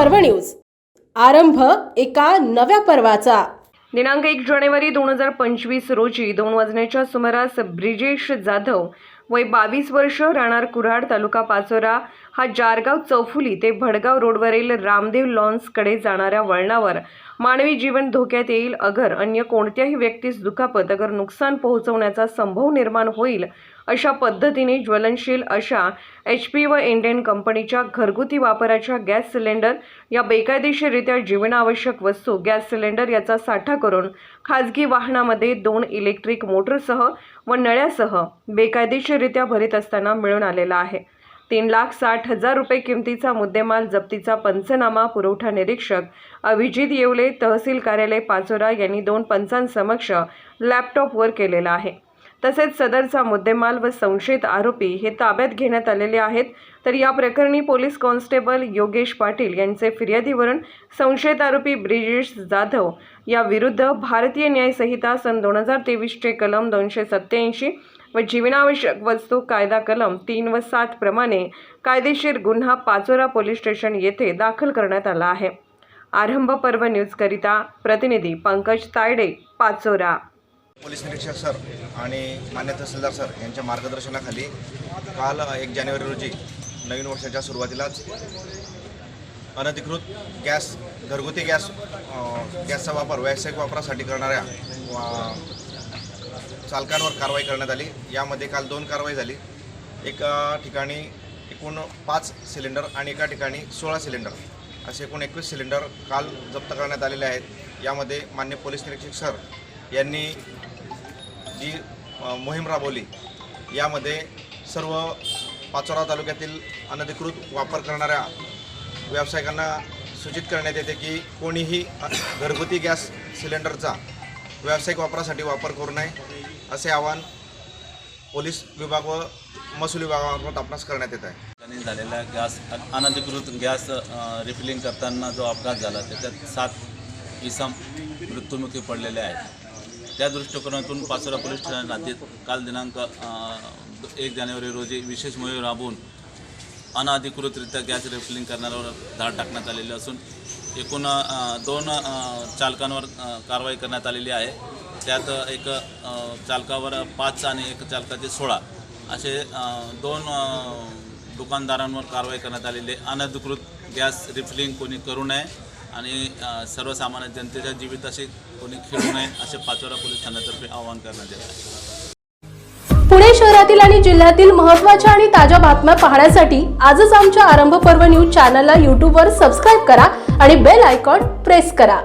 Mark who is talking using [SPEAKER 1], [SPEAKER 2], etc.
[SPEAKER 1] पर्व न्यूज. आरंभ एका नव्या पर्वाचा.
[SPEAKER 2] दिनांक एक जानेवारी दोन हजार पंचवीस रोजी दोन वाजण्याच्या सुमारास ब्रिजेश जाधव वय बावीस वर्ष राहणार कुऱ्हाड तालुका पाचोरा. हा जारगाव चौफुली ते भडगाव रोडवरील रामदेव लॉन्सकडे जाणाऱ्या वळणावर. मानवी जीवन धोक्यात येईल अगर अन्य कोणत्याही व्यक्तीस दुखापत अगर नुकसान पोहोचवण्याचा संभव निर्माण होईल अशा पद्धतीने ज्वलनशील अशा एच पी व इंडियन कंपनीच्या घरगुती वापराच्या गॅस सिलेंडर या बेकायदेशीररित्या जीवनावश्यक वस्तू गॅस सिलेंडर याचा साठा करून खाजगी वाहनामध्ये दोन इलेक्ट्रिक मोटरसह व नळ्यासह बेकायदेशीररित्या भरीत असताना मिळून आलेला आहे. तीन लाख साठ हजार रुपये किमतीचा मुद्देमाल जप्तीचा पंचनामा पुरवठा निरीक्षक अभिजित येवले तहसील कार्यालय पाचोरा यांनी दोन पंचांसमक्ष लॅपटॉपवर केलेला आहे. तसेच सदरचा मुद्देमाल व संशयित आरोपी हे ताब्यात घेण्यात आलेले आहेत. तर या प्रकरणी पोलीस कॉन्स्टेबल योगेश पाटील यांचे फिर्यादीवरून संशयित आरोपी ब्रिजेश जाधव या विरुद्ध भारतीय न्यायसंहिता सन दोन हजार तेवीसचे कलम दोनशे सत्याऐंशी व जीवनावश्यक वस्तू कायदा कलम तीन व सात प्रमाणे कायदेशीर गुन्हा पाचोरा पोलीस स्टेशन येथे दाखल करण्यात आला आहे. आरंभ पर्व न्यूजकरिता प्रतिनिधी पंकज तायडे पाचोरा.
[SPEAKER 3] पोलीस निरीक्षक सर आणि मान्य तहसीलदार सर यांच्या मार्गदर्शनाखाली काल एक जानेवारी रोजी नवीन वर्षाच्या सुरुवातीलाच अनधिकृत गॅस घरगुती गॅस गॅसचा वापर व्यावसायिक वापरासाठी करणाऱ्या चालकांवर कारवाई करण्यात आली. यामध्ये काल दोन कारवाई झाली. एका ठिकाणी एकूण पाच सिलेंडर आणि एका ठिकाणी सोळा सिलेंडर असे एकूण एकवीस सिलेंडर काल जप्त करण्यात आलेले आहेत. यामध्ये मान्य पोलीस निरीक्षक सर यांनी जी मोहीम राबवली यामध्ये सर्व पाचोरा तालुक्यातील अनधिकृत वापर करणाऱ्या व्यावसायिकांना सूचित करण्यात येते की कोणीही घरगुती गॅस सिलेंडरचा व्यावसायिक वापरासाठी वापर करू नये असे आवाहन पोलीस विभाग व महसूल विभागामार्फत आपणास करण्यात येत आहे.
[SPEAKER 4] झालेल्या झालेला गॅस अनधिकृत गॅस रिफिलिंग करताना जो अपघात झाला त्याच्यात सात इसम मृत्युमुखी पडलेले आहेत. त्या दृष्टिकोनातून पाचोरा पोलीस ठाण्यात हद्दीत काल दिनांक एक जानेवारी रोजी विशेष मोहीम राबवून अनधिकृतरित्या गॅस रिफिलिंग करणाऱ्यावर धाड टाकण्यात आलेली असून एकूण दोन चालकांवर कारवाई करण्यात आलेली आहे. त्यात एक चालकावर पाच आणि एक चालकाचे सोळा असे दोन दुकानदारांवर कारवाई करण्यात आलेली आहे. अनधिकृत गॅस रिफिलिंग कोणी करू नये आणि सर्वसामान्य जनतेच्या जीविताशी कोणी खेळू नये असे पाचोरा पोलीस ठाण्यातर्फे आवाहन करण्यात येत आहे.
[SPEAKER 1] पुणे शहरातील आणि जिल्ह्यातील महत्त्वाच्या आणि ताज्या बातम्या पाहण्यासाठी आजच आमच्या आरंभ पर्व न्यूज चॅनलला यूट्यूबवर सबस्क्राईब करा आणि बेल आयकॉन प्रेस करा.